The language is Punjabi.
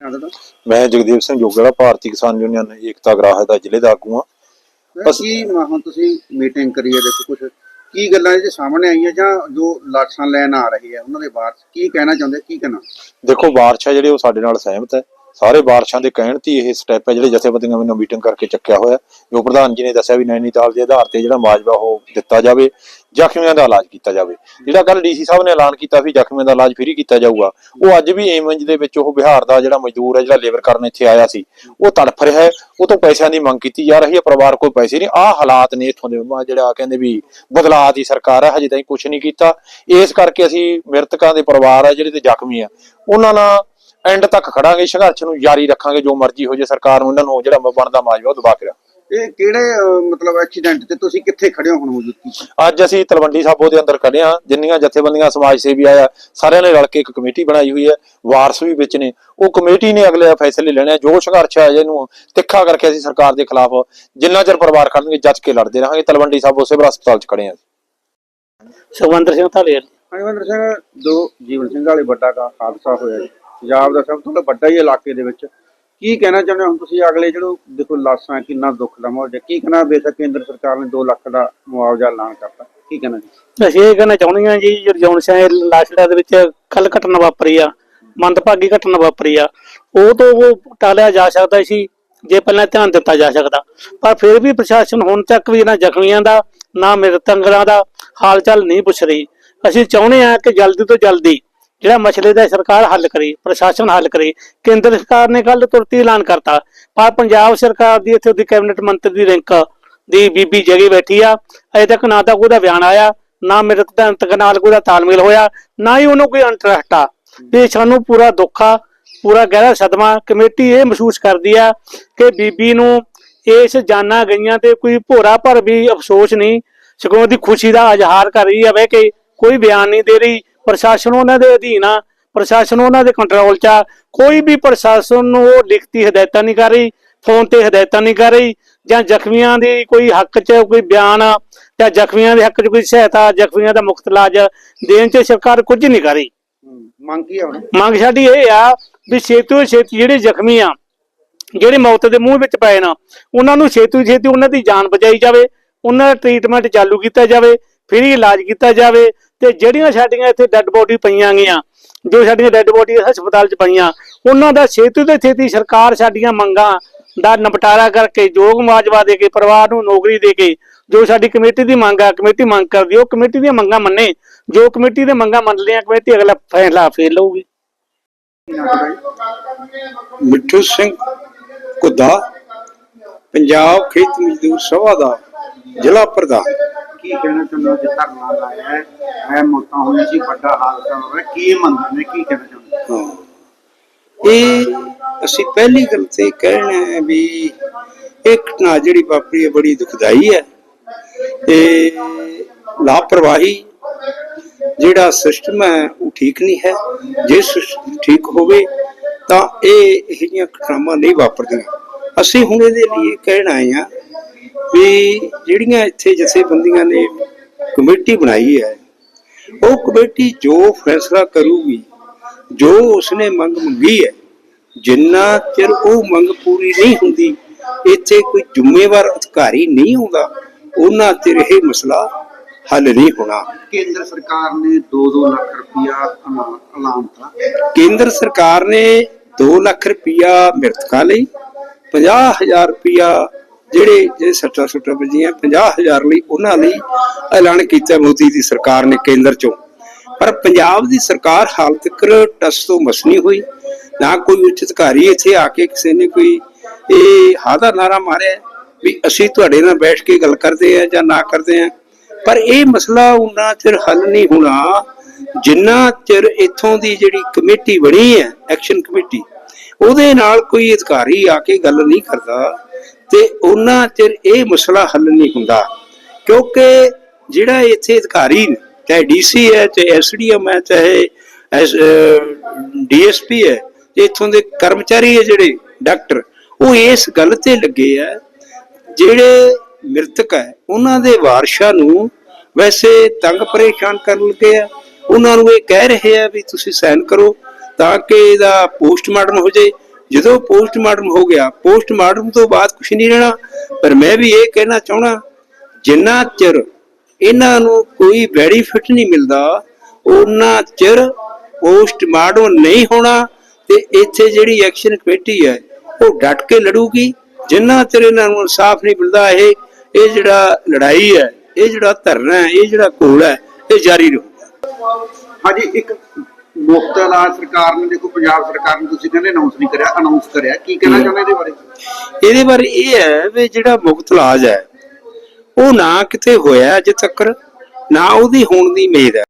ਹਾਂ ਮੈਂ ਜਗਦੀਪ ਸਿੰਘ ਜੋਗੜਾ ਭਾਰਤੀ ਕਿਸਾਨ ਯੂਨੀਅਨ ਏਕਤਾ ਗ੍ਰਾਹਕ ਦਾ ਜ਼ਿਲ੍ਹੇ ਦਾ ਆਗੂ ਹਾਂ। ਬਸ- ਕੀ ਹੁਣ ਤੁਸੀਂ ਮੀਟਿੰਗ ਕਰੀ ਹੈ ਦੇਖੋ ਕੁਝ ਕੀ ਗੱਲਾਂ ਇਹ ਸਾਹਮਣੇ ਆਈਆਂ ਜਾਂ ਜੋ ਲਾਸ਼ਾਂ ਲੈਣ ਆ ਰਹੇ ਆ ਉਹਨਾਂ ਦੇ ਬਾਅਦ ਕੀ ਕਹਿਣਾ ਚਾਹੁੰਦੇ ਕੀ ਕਹਿਣਾ? ਦੇਖੋ ਬਾਰਸ਼ਾ ਜਿਹੜੇ ਉਹ ਸਾਡੇ ਨਾਲ ਸਹਿਮਤ ਹੈ। ਸਾਰੇ ਬਾਰਸ਼ਾਂ ਦੇ ਕਹਿਣ ਤੇ ਇਹ ਸਟੈਪ ਹੈ ਜਿਹੜੇ ਜਥੇਬੰਦੀਆਂ ਵੱਲੋਂ ਮੀਟਿੰਗ ਕਰਕੇ ਚੱਕਿਆ ਹੋਇਆ ਜੋ ਪ੍ਰਧਾਨ ਜੀ ਨੇ ਦੱਸਿਆ ਵੀ ਨੈਨੀਤਾਲ ਦੇ ਆਧਾਰ ਤੇ ਜਿਹੜਾ ਮਾਜਵਾ ਉਹ ਦਿੱਤਾ ਜਾਵੇ, ਜ਼ਖਮੀਆਂ ਦਾ ਇਲਾਜ ਕੀਤਾ ਜਾਵੇ। ਜਿਹੜਾ ਕੱਲ ਡੀਸੀ ਸਾਹਿਬ ਨੇ ਐਲਾਨ ਕੀਤਾ ਵੀ ਜ਼ਖਮੀਆਂ ਦਾ ਇਲਾਜ ਫ੍ਰੀ ਕੀਤਾ ਜਾਊਗਾ। ਉਹ ਅੱਜ ਵੀ ਏਮੰਜ ਦੇ ਵਿੱਚ ਉਹ ਬਿਹਾਰ ਦਾ ਜਿਹੜਾ ਮਜ਼ਦੂਰ ਹੈ, ਜਿਹੜਾ ਲੇਬਰ ਕਰਨ ਇੱਥੇ ਆਇਆ ਸੀ, ਉਹ ਤੜਫ ਰਿਹਾ ਹੈ। ਉਹ ਤੋਂ ਪੈਸਿਆਂ ਦੀ ਮੰਗ ਕੀਤੀ ਜਾ ਰਹੀ ਹੈ, ਪਰਿਵਾਰ ਕੋਲ ਪੈਸੇ ਨਹੀਂ। ਆਹ ਹਾਲਾਤ ਨੇ ਇੱਥੋਂ ਦੇ ਜਿਹੜਾ ਕਹਿੰਦੇ ਵੀ ਬਦਲਾਅ ਦੀ ਸਰਕਾਰ ਹੈ, ਹਜੇ ਤਾਈਂ ਕੁਝ ਨਹੀਂ ਕੀਤਾ। ਇਸ ਕਰਕੇ ਅਸੀਂ ਮ੍ਰਿਤਕਾਂ ਦੇ ਪਰਿਵਾਰ ਹੈ, ਜਿਹੜੇ ਤੇ ਜ਼ਖਮੀ ਆ, ਉਹਨਾਂ ਨਾਲ ਐਂਡ ਤੱਕ ਖੜਾਂਗੇ ਸੰਘਰਸ਼ ਨੂੰ ਜਾਰੀ ਰੱਖਾਂਗੇ ਜੋ ਮਰਜ਼ੀ ਹੋ ਜੇ ਸਰਕਾਰ ਨੂੰ ਇਹਨਾਂ ਨੂੰ ਜਿਹੜਾ ਬਣਦਾ ਮਾਜਵਾ ਉਹ ਦਬਾ ਕੇ ਇਹ ਕਿਹੜੇ ਅਹ, ਮਤਲਬ ਐਕਸੀਡੈਂਟ ਤੇ ਤੁਸੀਂ ਕਿੱਥੇ ਖੜੇ ਹੋ ਹੁਣ ਮੌਜੂਦਗੀ 'ਚ? ਅੱਜ ਅਸੀਂ ਤਲਵੰਡੀ ਸਾਬੋ ਦੇ ਅੰਦਰ ਖੜੇ ਹਾਂ ਜਿੰਨੀਆਂ ਜਥੇਬੰਦੀਆਂ ਸਮਾਜ ਸੇਵੀ ਆਇਆ ਸਾਰਿਆਂ ਨੇ ਰਲ ਕੇ ਇੱਕ ਕਮੇਟੀ ਬਣਾਈ ਹੋਈ ਹੈ ਵਾਰਸ ਵੀ ਵਿੱਚ ਨੇ। ਉਹ ਕਮੇਟੀ ਨੇ ਅਗਲੇ ਫੈਸਲੇ ਲੈਣੇ ਆ ਜੋ ਸੰਘਰਸ਼ ਹੈ ਇਹਨੂੰ ਤਿੱਖਾ ਕਰਕੇ ਅਸੀਂ ਸਰਕਾਰ ਦੇ ਖਿਲਾਫ ਜਿੰਨਾ ਚਿਰ ਪਰਿਵਾਰ ਖੜਨਗੇ ਜੱਜ ਕੇ ਲੜਦੇ ਰਹਾਂਗੇ। ਤਲਵੰਡੀ ਸਾਬੋ ਸਿਵਲ ਹਸਪਤਾਲ 'ਚ ਖੜੇ ਹਾਂ ਸੁਖਵੰਦਰ ਸਿੰਘ ਧਾਲੀਵਾਲ। ਹਰਵਿੰਦਰ ਸਿੰਘ ਜੋ ਜੀਵਨ ਸਿੰਘ ਵਾਲੇ ਵੱਡਾ ਕਾ ਹਾਦਸਾ ਹੋਇਆ ਜੀ। ਪੰਜਾਬ ਦਾ ਸਭ ਤੋਂ ਵੱਡਾ ਹੀ ਇਲਾਕੇ ਦੇ ਵਿੱਚ। ਕੀ ਕਹਿਣਾ ਚਾਹੁੰਦੇ ਹੁਣ ਤੁਸੀਂ ਅਗਲੇ ਜਿਹੜੋ ਦੇਖੋ ਲਾਸ਼ਾਂ ਕਿੰਨਾ ਦੁੱਖ ਦਾ ਮਾਹੌਲ ਹੈ ਕੀ ਕਹਿਣਾ ਬੇਸ਼ੱਕ ਕੇਂਦਰ ਸਰਕਾਰ ਨੇ 2 ਲੱਖ ਦਾ ਮੁਆਵਜ਼ਾ ਐਲਾਨ ਕਰਤਾ। ਕੀ ਕਹਿਣਾ ਜੀ? ਅਸੀਂ ਇਹ ਕਹਿਣਾ ਚਾਹੁੰਦੇ ਹਾਂ ਜੀ ਜਰਜੌਨ ਸਿੰਘ ਲਾਸ਼ੜਾ ਦੇ ਵਿੱਚ ਕੱਲ ਘਟਨਾ ਵਾਪਰੀ ਆ, ਮੰਦਭਾਗੀ ਘਟਨਾ ਵਾਪਰੀ ਆ। ਉਹ ਤੋਂ ਉਹ ਟਾਲਿਆ ਜਾ ਸਕਦਾ ਸੀ, ਜੇ ਪਹਿਲਾਂ ਧਿਆਨ ਦਿੱਤਾ ਜਾ ਸਕਦਾ। ਪਰ ਫਿਰ ਵੀ ਪ੍ਰਸ਼ਾਸਨ ਹੁਣ ਤੱਕ ਵੀ ਇਹਨਾਂ ਜ਼ਖਮੀਆਂ ਦਾ, ਨਾ ਮ੍ਰਿਤੰਗਰਾਂ ਦਾ ਹਾਲ ਚਾਲ ਨਹੀਂ ਪੁੱਛ ਰਹੀ। ਅਸੀਂ ਚਾਹੁੰਦੇ ਹਾਂ ਕਿ ਜਲਦੀ ਤੋਂ ਜਲਦੀ ਜਿਹੜਾ ਮਸਲੇ ਦਾ ਸਰਕਾਰ ਹੱਲ ਕਰੇ, ਪ੍ਰਸ਼ਾਸਨ ਹੱਲ ਕਰੇ, ਕੇਂਦਰ ਸਰਕਾਰ ਨੇ ਕੱਲ ਤੁਰਤੀ ਐਲਾਨ ਕਰਤਾ। ਪਰ ਪੰਜਾਬ ਸਰਕਾਰ ਦੀ ਇੱਥੇ ਦੀ ਕੈਬਨਿਟ ਮੰਤਰੀ ਦੀ ਰੈਂਕ ਦੀ ਬੀਬੀ ਜਗੀ ਬੈਠੀ ਆ। ਅਜੇ ਤੱਕ ਨਾ ਤਾਂ ਕੋਈ ਬਿਆਨ ਆਇਆ, ਨਾ ਮੇਰੇ ਦਾ ਨਾਲ ਕੋਈ ਤਾਲਮੇਲ ਹੋਇਆ, ਨਾ ਹੀ ਉਹਨੂੰ ਕੋਈ ਇੰਟਰਸਟ ਆ। ਤੇ ਸਾਨੂੰ ਪੂਰਾ ਦੁੱਖ ਆ, ਪੂਰਾ ਗਹਿਰਾ ਸਦਮਾ ਕਮੇਟੀ ਇਹ ਮਹਿਸੂਸ ਕਰਦੀ ਆ ਕਿ ਬੀਬੀ ਨੂੰ ਇਸ ਜਾਨਾਂ ਗਈਆਂ ਤੇ ਕੋਈ ਭੋਰਾ ਭਰ ਵੀ ਅਫਸੋਸ ਨਹੀਂ, ਸਗੋਂ ਦੀ ਖੁਸ਼ੀ ਦਾ ਇਜ਼ਹਾਰ ਕਰ ਰਹੀ ਹੈ ਕਿ ਕੋਈ ਬਿਆਨ ਨਹੀਂ ਦੇ ਰਹੀ। ਪ੍ਰਸ਼ਾਸਨ ਉਹਨਾਂ ਦੇ ਅਧੀਨ ਆ ਪ੍ਰਸ਼ਾਸਨ ਉਹਨਾਂ ਦੇ ਕੰਟਰੋਲ 'ਚ ਆ। ਕੋਈ ਵੀ ਪ੍ਰਸ਼ਾਸਨ ਨੂੰ ਉਹ ਲਿਖਤੀ ਹਦਾਇਤਾਂ ਨਹੀਂ ਕਰ ਰਹੀ ਫੋਨ ਤੇ ਹਦਾਇਤਾਂ ਨਹੀਂ ਕਰ ਰਹੀ ਜਾਂ ਜ਼ਖਮੀਆਂ ਦੇ ਕੋਈ ਹੱਕ 'ਚ ਕੋਈ ਬਿਆਨ ਜਾਂ ਜ਼ਖਮੀਆਂ ਦੇ ਹੱਕ 'ਚ ਕੋਈ ਸਹਾਇਤਾ ਜ਼ਖਮੀਆਂ ਦਾ ਮੁਕਤ ਇਲਾਜ ਦੇਣ 'ਚ ਸਰਕਾਰ ਕੁਝ ਨਹੀਂ ਕਰ ਰਹੀ। ਮੰਗ ਕੀ ਆ ਹੁਣ? ਮੰਗ ਸਾਡੀ ਇਹ ਆ ਵੀ ਛੇਤੀ ਛੇਤੀ ਜਿਹੜੇ ਜ਼ਖਮੀ ਆ ਜਿਹੜੇ ਮੌਤ ਦੇ ਮੂੰਹ ਵਿੱਚ ਪਏ ਨਾ ਉਹਨਾਂ ਨੂੰ ਛੇਤੀ ਛੇਤੀ ਉਹਨਾਂ ਦੀ ਜਾਨ ਬਚਾਈ ਜਾਵੇ ਉਹਨਾਂ ਦਾ ਟ੍ਰੀਟਮੈਂਟ ਚਾਲੂ ਕੀਤਾ ਜਾਵੇ ਫਿਰ ਇਲਾਜ ਕੀਤਾ ਜਾਵੇ ਤੇ ਜਿਹੜੀਆਂ ਸਾਡੀਆਂ ਇੱਥੇ ਡੈੱਡ ਬੋਡੀ ਪਈਆਂ ਗਈਆਂ, ਜੋ ਸਾਡੀਆਂ ਡੈੱਡ ਬੋਡੀ ਹਸਪਤਾਲ 'ਚ ਪਈਆਂ, ਉਹਨਾਂ ਦਾ ਛੇਤੀ ਤੋਂ ਛੇਤੀ ਸਰਕਾਰ ਸਾਡੀਆਂ ਮੰਗਾਂ ਦਾ ਨਿਪਟਾਰਾ ਕਰਕੇ, ਯੋਗ ਮੁਆਵਜ਼ਾ ਦੇ ਕੇ, ਪਰਿਵਾਰ ਨੂੰ ਨੌਕਰੀ ਦੇ ਕੇ, ਜੋ ਸਾਡੀ ਕਮੇਟੀ ਦੀ ਮੰਗ ਆ, ਕਮੇਟੀ ਮੰਗ ਕਰਦੀ ਉਹ ਕਮੇਟੀ ਦੀਆਂ ਮੰਗਾਂ ਮੰਨੇ, ਜੋ ਕਮੇਟੀ ਦੀਆਂ ਮੰਗਾਂ ਮੰਨ ਲਿਆ ਕਮੇਟੀ ਅਗਲਾ ਫੈਸਲਾ ਫੇਰ ਲਊਗੀ। ਮਿੱਠੂ ਸਿੰਘ ਕੁੱਦਾ ਪੰਜਾਬ ਖੇਤ ਮਜ਼ਦੂਰ ਸਭਾ ਦਾ ਜ਼ਿਲ੍ਹਾ ਪ੍ਰਧਾਨ। ਕਹਿਣਾ ਚਾਹੁੰਦੇ ਹੋ ਜੇ ਧਰਨਾ ਲਾਇਆ ਹੈ। ਐ ਮੌਤਾਂ ਹੋਈਆਂ ਸੀ, ਵੱਡਾ ਹਾਦਸਾ ਹੋ ਰਿਹਾ। ਕੀ ਮੰਗਦੇ ਨੇ? ਕੀ ਕਹਿਣਾ ਚਾਹੁੰਦੇ? ਹੋ? ਇਹ ਅਸੀਂ ਪਹਿਲੀ ਗੱਲ ਤੇ ਕਹਿਣਾ ਹੈ ਵੀ ਇਹ ਘਟਨਾ ਜਿਹੜੀ ਵਾਪਰੀ ਹੈ, ਬੜੀ ਦੁਖਦਾਈ ਹੈ। ਤੇ ਲਾਪਰਵਾਹੀ ਜਿਹੜਾ ਸਿਸਟਮ ਹੈ, ਉਹ ਠੀਕ ਨਹੀਂ ਹੈ। ਜੇ ਸਿਸਟਮ ਠੀਕ ਹੋਵੇ, ਤਾਂ ਇਹ ਇਹ ਜਿਹੀਆਂ ਘਟਨਾਵਾਂ ਨਹੀਂ ਵਾਪਰਦੀਆਂ। ਅਸੀਂ ਹੁਣ ਇਹਦੇ ਲਈ ਇਹ ਕਹਿਣ ਆਏ ਆ ਵੀ ਜਿਹੜੀਆਂ ਇੱਥੇ ਜਥੇਬੰਦੀਆਂ ਨੇ ਕਮੇਟੀ ਬਣਾਈ ਹੈ ਉਹ ਕਮੇਟੀ ਜੋ ਫੈਸਲਾ ਕਰੂਗੀ ਜੋ ਉਸਨੇ ਮੰਗ ਮੰਗੀ ਹੈ ਜਿੰਨਾ ਚਿਰ ਉਹ ਮੰਗ ਪੂਰੀ ਨਹੀਂ ਹੁੰਦੀ ਇੱਥੇ ਕੋਈ ਜ਼ਿੰਮੇਵਾਰ ਅਧਿਕਾਰੀ ਨਹੀਂ ਆਉਂਦਾ ਉਹਨਾਂ ਚਿਰ ਇਹ ਮਸਲਾ ਹੱਲ ਨਹੀਂ ਹੋਣਾ। ਕੇਂਦਰ ਸਰਕਾਰ ਨੇ 2-2 ਲੱਖ ਰੁਪਇਆ ਐਲਾਨ ਐਲਾਨ ਤਾ ਕੇਂਦਰ ਸਰਕਾਰ ਨੇ 2 ਲੱਖ ਰੁਪਇਆ ਮ੍ਰਿਤਕਾਂ ਲਈ 50000 ਰੁਪਇਆ ਜਿਹੜੇ ਜਿਹੜੇ ਸੱਟਾਂ ਸੁੱਟਾਂ ਵੱਜੀਆਂ 50000 ਲਈ ਉਹਨਾਂ ਲਈ ਐਲਾਨ ਕੀਤਾ ਮੋਦੀ ਦੀ ਸਰਕਾਰ ਨੇ ਕੇਂਦਰ ਚੋਂ। ਪਰ ਪੰਜਾਬ ਦੀ ਸਰਕਾਰ ਹਾਲ ਤੱਕ ਟਸ ਤੋਂ ਮਸ ਹੋਈ। ਨਾ ਕੋਈ ਉੱਚ ਅਧਿਕਾਰੀ ਇੱਥੇ ਆ ਕੇ ਕਿਸੇ ਨੇ ਕੋਈ ਇਹ ਹਾਦਾ ਨਾਰਾ ਮਾਰਿਆ ਵੀ ਅਸੀਂ ਤੁਹਾਡੇ ਨਾਲ ਬੈਠ ਕੇ ਗੱਲ ਕਰਦੇ ਆ ਜਾਂ ਨਾ ਕਰਦੇ ਆ ਪਰ ਇਹ ਮਸਲਾ ਉਹਨਾਂ ਚਿਰ ਹੱਲ ਨਹੀਂ ਹੋਣਾ ਜਿੰਨਾ ਚਿਰ ਇਥੋਂ ਦੀ ਜਿਹੜੀ ਕਮੇਟੀ ਬਣੀ ਹੈ, ਐਕਸ਼ਨ ਕਮੇਟੀ, ਉਹਦੇ ਨਾਲ ਕੋਈ ਅਧਿਕਾਰੀ ਆ ਕੇ ਗੱਲ ਨਹੀਂ ਕਰਦਾ। ਤੇ ਉਹਨਾਂ ਚਿਰ ਇਹ ਮਸਲਾ ਹੱਲ ਨਹੀਂ ਹੁੰਦਾ। ਕਿਉਂਕਿ ਜਿਹੜਾ ਇੱਥੇ ਅਧਿਕਾਰੀ ਚਾਹੇ ਡੀਸੀ ਹੈ, ਚਾਹੇ ਐਸਡੀਐਮ ਹੈ, ਚਾਹੇ ਡੀਐਸਪੀ ਹੈ, ਤੇ ਇੱਥੋਂ ਦੇ ਕਰਮਚਾਰੀ ਹੈ ਜਿਹੜੇ, ਡਾਕਟਰ, ਉਹ ਇਸ ਗੱਲ ਤੇ ਲੱਗੇ ਆ, ਜਿਹੜੇ ਮ੍ਰਿਤਕ ਹੈ, ਉਹਨਾਂ ਦੇ ਵਾਰਸ਼ਾਂ ਨੂੰ ਵੈਸੇ ਤੰਗ ਪਰੇਸ਼ਾਨ ਕਰਨ ਲੱਗੇ ਆ। ਉਹਨਾਂ ਨੂੰ ਇਹ ਕਹਿ ਰਹੇ ਆ ਵੀ ਤੁਸੀਂ ਸਾਈਨ ਕਰੋ ਤਾਂ ਕਿ ਇਹਦਾ ਪੋਸਟਮਾਰਟਮ ਹੋ ਜਾਏ। ਜਦੋਂ ਪੋਸਟਮਾਰਟਮ ਹੋ ਗਿਆ, ਪੋਸਟਮਾਰਟਮ ਤੋਂ ਬਾਅਦ ਕੁਝ ਨਹੀਂ ਰਹਿਣਾ। ਪਰ ਮੈਂ ਵੀ ਇਹ ਕਹਿਣਾ ਚਾਹਣਾ ਜਿੰਨਾ ਚਿਰ ਇਹਨਾਂ ਨੂੰ ਕੋਈ ਬੈਨੀਫਿਟ ਨਹੀਂ ਮਿਲਦਾ ਉਹਨਾਂ ਚਿਰ ਪੋਸਟਮਾਰਟਮ ਨਹੀਂ ਹੋਣਾ ਤੇ ਇੱਥੇ ਜਿਹੜੀ ਐਕਸ਼ਨ ਕਮੇਟੀ ਹੈ, ਉਹ ਡਟ ਕੇ ਲੜੂਗੀ। ਜਿੰਨਾ ਚਿਰ ਇਹਨਾਂ ਨੂੰ ਇਨਸਾਫ ਨਹੀਂ ਮਿਲਦਾ, ਇਹ ਇਹ ਜਿਹੜਾ ਲੜਾਈ ਹੈ, ਇਹ ਜਿਹੜਾ ਧਰਨਾ ਹੈ, ਇਹ ਜਿਹੜਾ ਘੋਲ ਹੈ, ਇਹ ਜਾਰੀ ਰਹੂਗਾ। ਹਾਂਜੀ, ਇੱਕ ਮੁਫਤ ਇਲਾਜ ਸਰਕਾਰ ਨੇ ਦੇਖੋ ਪੰਜਾਬ ਸਰਕਾਰ ਨੇ ਤੁਸੀਂ ਕਹਿੰਦੇ ਅਨਾਉਂਸ ਨਹੀਂ ਕਰਿਆ ਅਨਾਉਂਸ ਕਰਿਆ। ਕੀ ਕਹਿਣਾ ਚਾਹੁੰਦੇ ਇਹਦੇ ਬਾਰੇ? ਇਹਦੇ ਬਾਰੇ ਇਹ ਹੈ ਵੀ ਜਿਹੜਾ ਮੁਕਤ ਇਲਾਜ ਹੈ ਉਹ ਨਾ ਕਿਤੇ ਹੋਇਆ ਅਜੇ ਤੱਕ ਨਾ ਉਹਦੀ ਹੋਣ ਦੀ ਉਮੀਦ ਹੈ।